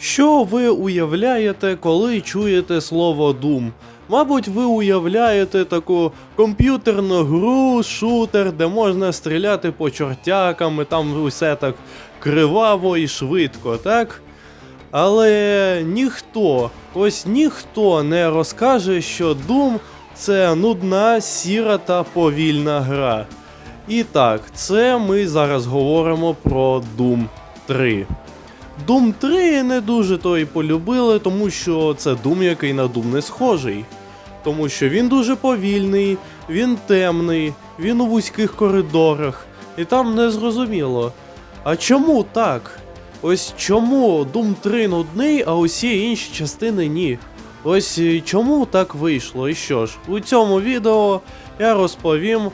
Що ви уявляєте, коли чуєте слово Doom? Мабуть, ви уявляєте таку комп'ютерну гру, шутер, де можна стріляти по чортякам, і там усе так криваво і швидко, так? Але ніхто, ось ніхто не розкаже, що Doom це нудна, сіра та повільна гра. І так, це ми зараз говоримо про Doom 3. Doom 3 не дуже то й полюбили, тому що це Doom, який на Doom не схожий. Тому що він дуже повільний, він темний, він у вузьких коридорах, і там не зрозуміло. А чому так? Ось чому Doom 3 нудний, а усі інші частини ні. Ось чому так вийшло? І що ж, у цьому відео я розповім,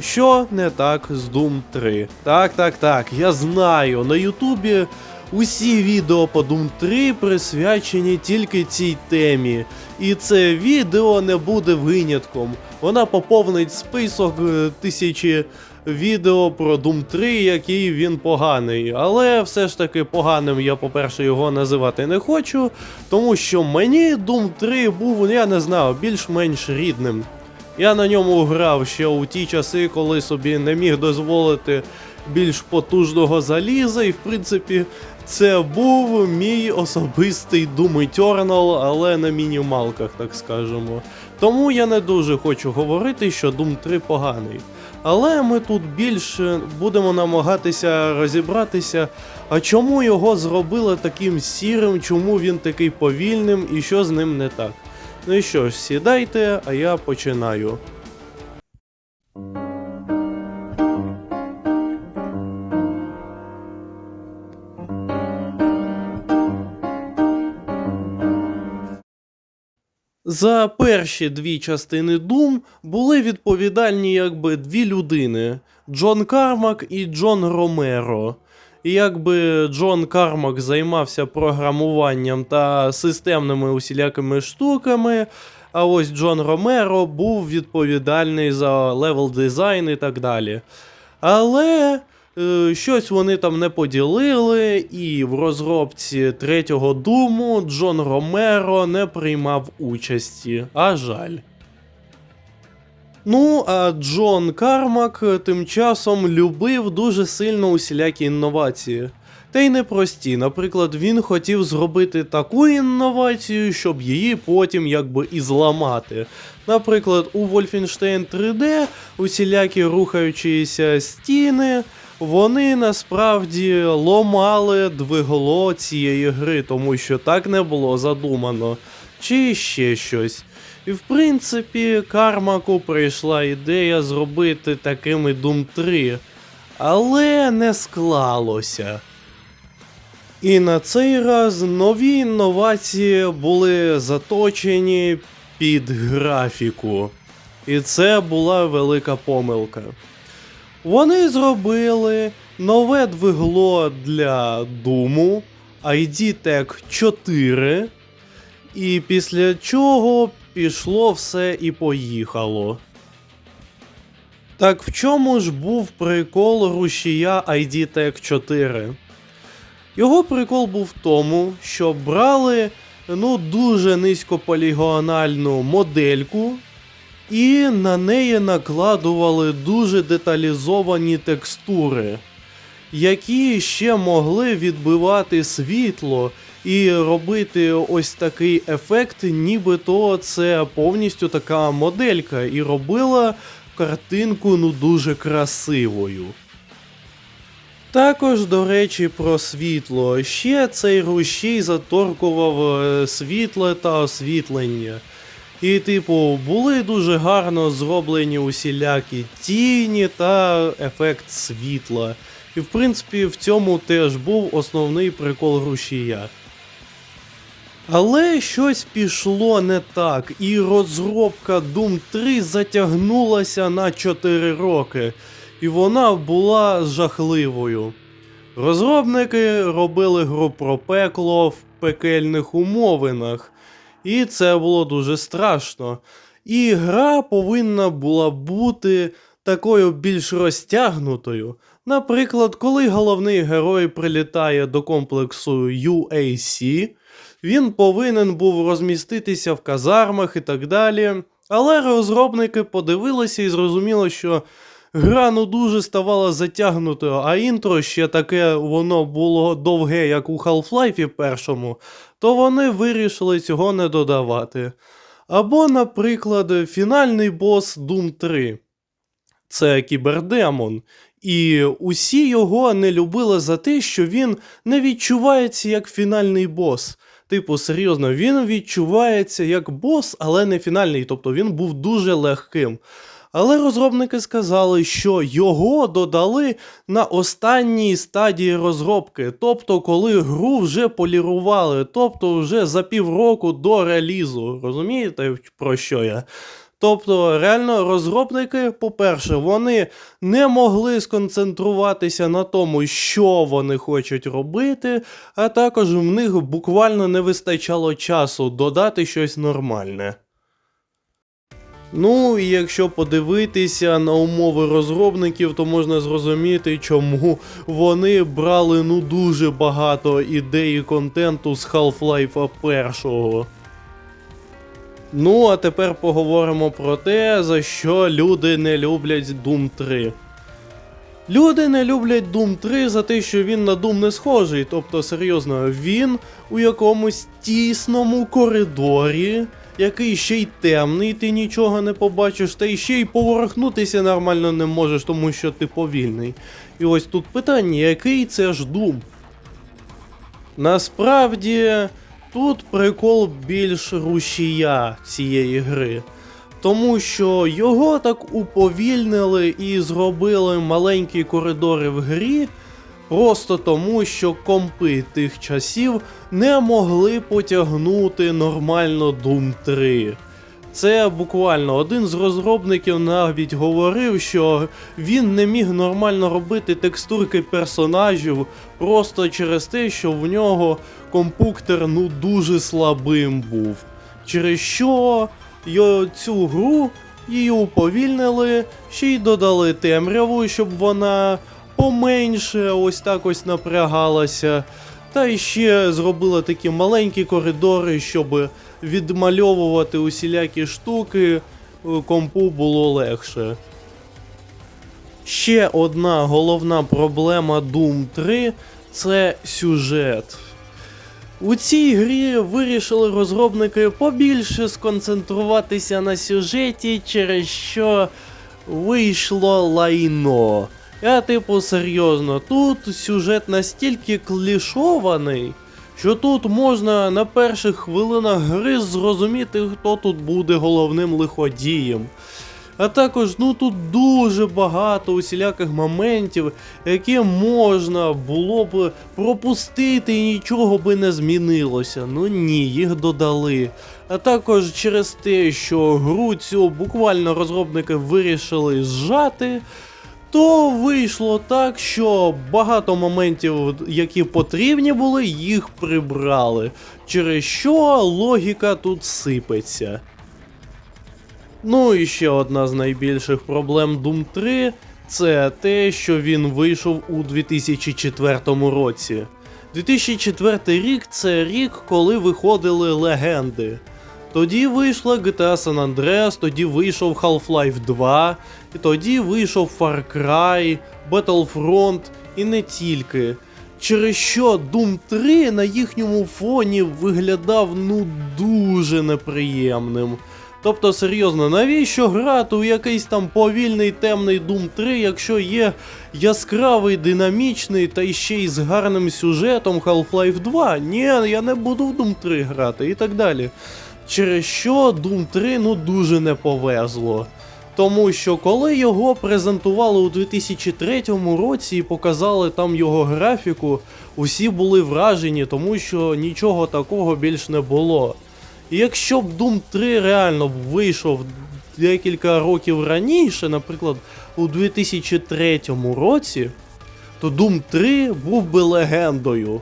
що не так з Doom 3. Так, так, так, я знаю, на Ютубі усі відео по Doom 3 присвячені тільки цій темі. І це відео не буде винятком. Вона поповнить список е, тисячі відео про Doom 3, який він поганий. Але все ж таки поганим я, по-перше, його називати не хочу, тому що мені Doom 3 був, я не знаю, більш-менш рідним. Я на ньому грав ще у ті часи, коли собі не міг дозволити більш потужного заліза, і в принципі це був мій особистий Doom Eternal, але на мінімалках, так скажемо. Тому я не дуже хочу говорити, що Doom 3 поганий. Але ми тут більше будемо намагатися розібратися, а чому його зробили таким сірим, чому він такий повільним і що з ним не так. Ну і що ж, сідайте, а я починаю. За перші дві частини Doom були відповідальні якби дві людини: Джон Кармак і Джон Ромеро. І якби Джон Кармак займався програмуванням та системними усілякими штуками, а ось Джон Ромеро був відповідальний за левел дизайн і так далі. Але щось вони там не поділили, і в розробці третього думу Джон Ромеро не приймав участі. А жаль. Ну, а Джон Кармак е, тим часом любив дуже сильно усілякі інновації. Та й непрості. Наприклад, він хотів зробити таку інновацію, щоб її потім якби і зламати. Наприклад, у Wolfenstein 3D усілякі рухаючіся стіни, вони насправді ломали двиголо цієї гри, тому що так не було задумано, чи ще щось. І в принципі, Кармаку прийшла ідея зробити такими Doom 3, але не склалося. І на цей раз нові інновації були заточені під графіку. І це була велика помилка. Вони зробили нове двигло для Думу ID Tech 4, і після чого пішло все і поїхало. Так в чому ж був прикол рушія ID Tech 4? Його прикол був в тому, що брали ну, дуже низькополігональну модельку, і на неї накладували дуже деталізовані текстури, які ще могли відбивати світло і робити ось такий ефект, нібито це повністю така моделька, і робила картинку ну дуже красивою. Також, до речі, про світло. Ще цей рушій заторкував е, світле та освітлення. І, типу, були дуже гарно зроблені усілякі тіні та ефект світла. І в принципі в цьому теж був основний прикол рушія. Але щось пішло не так, і розробка Doom 3 затягнулася на 4 роки, і вона була жахливою. Розробники робили гру про пекло в пекельних умовинах, і це було дуже страшно. І гра повинна була бути такою більш розтягнутою. Наприклад, коли головний герой прилітає до комплексу UAC, він повинен був розміститися в казармах і так далі. Але розробники подивилися і зрозуміли, що гра ну дуже ставала затягнутою, а інтро ще таке воно було довге, як у Half-Life першому, то вони вирішили цього не додавати. Або, наприклад, фінальний бос Doom 3. Це кібердемон. І усі його не любили за те, що він не відчувається як фінальний бос. Типу, серйозно, він відчувається як бос, але не фінальний, тобто він був дуже легким. Але розробники сказали, що його додали на останній стадії розробки, тобто коли гру вже полірували, тобто вже за півроку до релізу. Розумієте, про що я? Тобто, реально, розробники, по-перше, вони не могли сконцентруватися на тому, що вони хочуть робити, а також в них буквально не вистачало часу додати щось нормальне. Ну, і якщо подивитися на умови розробників, то можна зрозуміти, чому вони брали ну дуже багато ідей і контенту з Half-Life першого. Ну, а тепер поговоримо про те, за що люди не люблять Doom 3. Люди не люблять Doom 3 за те, що він на Doom не схожий. Тобто, серйозно, він у якомусь тісному коридорі, який ще й темний, ти нічого не побачиш, та й ще й поворухнутися нормально не можеш, тому що ти повільний. І ось тут питання, який це ж Doom? Насправді, тут прикол більш рушія цієї гри. Тому що його так уповільнили і зробили маленькі коридори в грі, просто тому, що компи тих часів не могли потягнути нормально Doom 3. Це буквально один з розробників навіть говорив, що він не міг нормально робити текстурки персонажів просто через те, що в нього компуктер ну дуже слабим був. Через що цю гру її уповільнили, ще й додали темряву, щоб вона поменше ось так ось напрягалася. Та ще зробили такі маленькі коридори, щоб відмальовувати усілякі штуки, е, компу було легше. Ще одна головна проблема Doom 3 це сюжет. У цій грі вирішили розробники побільше сконцентруватися на сюжеті, через що вийшло лайно. Я типу серйозно, тут сюжет настільки клішований, що тут можна на перших хвилинах гри зрозуміти, хто тут буде головним лиходієм. А також ну тут дуже багато усіляких моментів, які можна було б пропустити і нічого би не змінилося. Ну ні, їх додали. А також через те, що гру цю буквально розробники вирішили зжати. То вийшло так, що багато моментів, які потрібні були, їх прибрали, через що логіка тут сипеться. Ну і ще одна з найбільших проблем Doom 3 це те, що він вийшов у 2004 році. 2004 рік це рік, коли виходили легенди. Тоді вийшла GTA San Andreas, тоді вийшов Half-Life 2, і тоді вийшов Far Cry, Battlefront і не тільки. Через що Doom 3 на їхньому фоні виглядав ну дуже неприємним. Тобто, серйозно, навіщо грати у якийсь там повільний темний Doom 3, якщо є яскравий, динамічний та ще й з гарним сюжетом Half-Life 2? Ні, я не буду в Doom 3 грати і так далі. Через що Doom 3 ну дуже не повезло. Тому що коли його презентували у 2003 році і показали там його графіку, усі були вражені, тому що нічого такого більш не було. І якщо б Doom 3 реально б вийшов декілька років раніше, наприклад, у 2003 році, то Doom 3 був би легендою.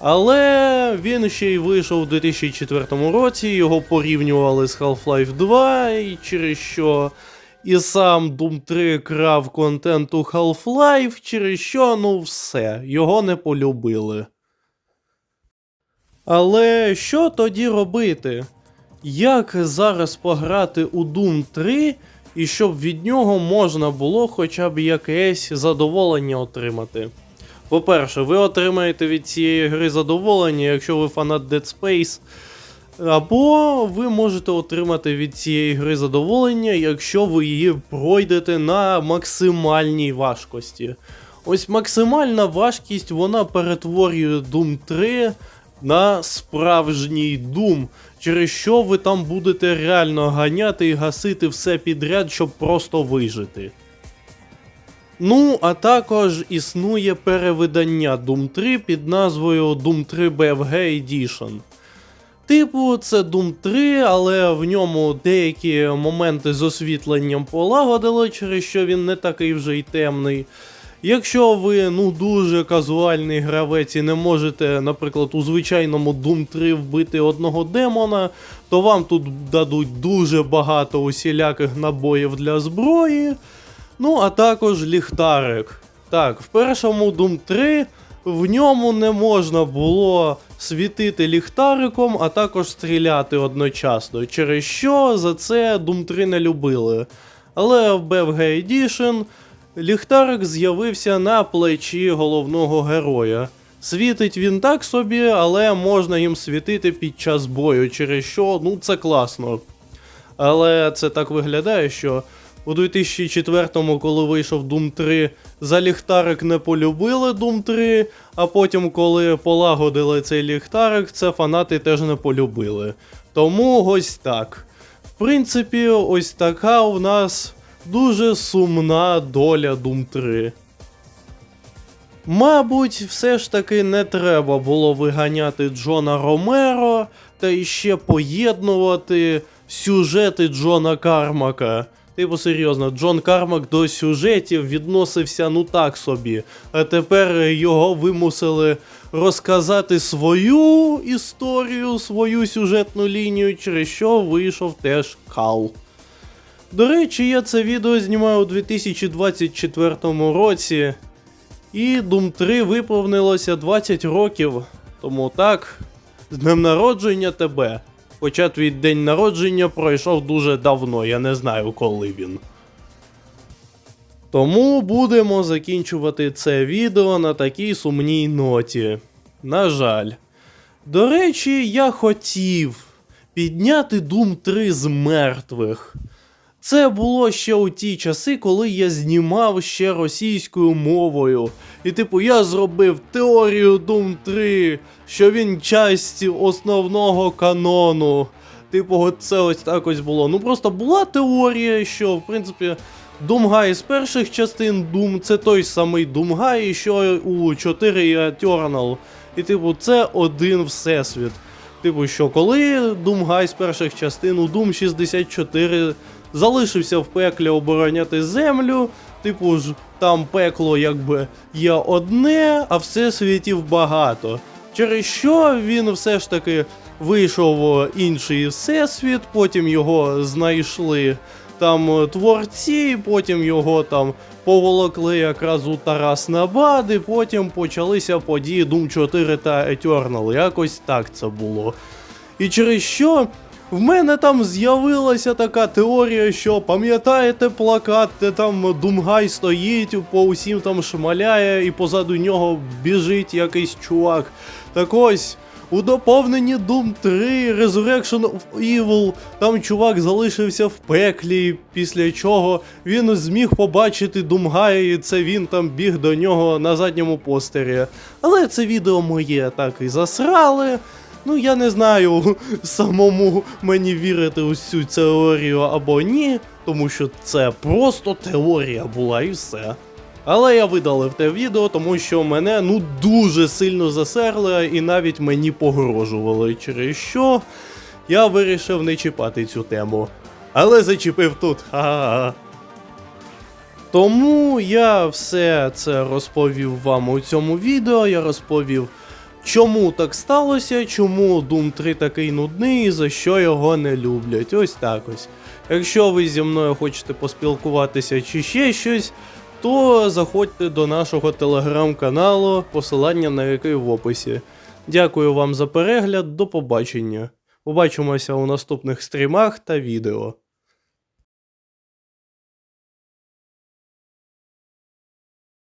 Але він ще й вийшов у 2004 році, його порівнювали з Half-Life 2, і через що і сам Doom 3 крав контент у Half-Life, через що ну все, його не полюбили. Але що тоді робити? Як зараз пограти у Doom 3 і щоб від нього можна було хоча б якесь задоволення отримати? По-перше, ви отримаєте від цієї гри задоволення, якщо ви фанат Dead Space. Або ви можете отримати від цієї гри задоволення, якщо ви її пройдете на максимальній важкості. Ось максимальна важкість вона перетворює Doom 3 на справжній Doom, через що ви там будете реально ганяти і гасити все підряд, щоб просто вижити. Ну, а також існує перевидання Doom 3 під назвою Doom 3 BFG Edition. Типу, це Doom 3, але в ньому деякі моменти з освітленням полагодили, через що він не такий вже й темний. Якщо ви ну дуже казуальний гравець і не можете, наприклад, у звичайному Doom 3 вбити одного демона, то вам тут дадуть дуже багато усіляких набоїв для зброї. Ну, а також ліхтарик. Так, в першому Doom 3 в ньому не можна було світити ліхтариком, а також стріляти одночасно, через що за це Doom 3 не любили. Але в BFG Edition ліхтарик з'явився на плечі головного героя. Світить він так собі, але можна їм світити під час бою, через що ну це класно. Але це так виглядає, що у 2004-му, коли вийшов Doom 3, за ліхтарик не полюбили Doom 3, а потім, коли полагодили цей ліхтарик, це фанати теж не полюбили. Тому ось так. В принципі, ось така у нас дуже сумна доля Doom 3. Мабуть, все ж таки не треба було виганяти Джона Ромеро та іще поєднувати сюжети Джона Кармака. Типу, серйозно, Джон Кармак до сюжетів відносився ну так собі, а тепер його вимусили розказати свою історію, свою сюжетну лінію, через що вийшов теж кал. До речі, я це відео знімаю у 2024 році, і Doom 3 виповнилося 20 років. Тому так, з днем народження тебе. Хоча твій день народження пройшов дуже давно, я не знаю, коли він. Тому будемо закінчувати це відео на такій сумній ноті. На жаль. До речі, я хотів підняти Doom 3 з мертвих. Це було ще у ті часи, коли я знімав ще російською мовою. І типу я зробив теорію Doom 3, що він часть основного канону. Типу, це ось так ось було. Ну просто була теорія, що в принципі Думгай з перших частин Doom це той самий Думгай, що у 4 Eternal. І типу, це один всесвіт. Типу, що коли Думгай з перших частин у Doom 64 залишився в пеклі обороняти землю. Типу ж, там пекло якби є одне, а всесвітів багато. Через що він все ж таки вийшов інший всесвіт, потім його знайшли там творці, потім його там поволокли якраз у Тарас Набад, і потім почалися події Doom 4 та Eternal. Якось так це було. І через що в мене там з'явилася така теорія, що пам'ятаєте плакат, де там Думгай стоїть, по усім там шмаляє, і позаду нього біжить якийсь чувак. Так ось. У доповненні Doom 3 Resurrection of Evil там чувак залишився в пеклі, після чого він зміг побачити Думгая, і це він там біг до нього на задньому постері. Але це відео моє так і засрали. Ну, я не знаю, самому мені вірити у цю теорію або ні, тому що це просто теорія була і все. Але я видалив те відео, тому що мене ну дуже сильно засерли і навіть мені погрожували, через що я вирішив не чіпати цю тему. Але зачепив тут. Ха-ха-ха. Тому я все це розповів вам у цьому відео. Я розповів, чому так сталося, чому Doom 3 такий нудний і за що його не люблять. Ось так ось. Якщо ви зі мною хочете поспілкуватися чи ще щось, то заходьте до нашого телеграм-каналу, посилання на який в описі. Дякую вам за перегляд, до побачення. Побачимося у наступних стрімах та відео.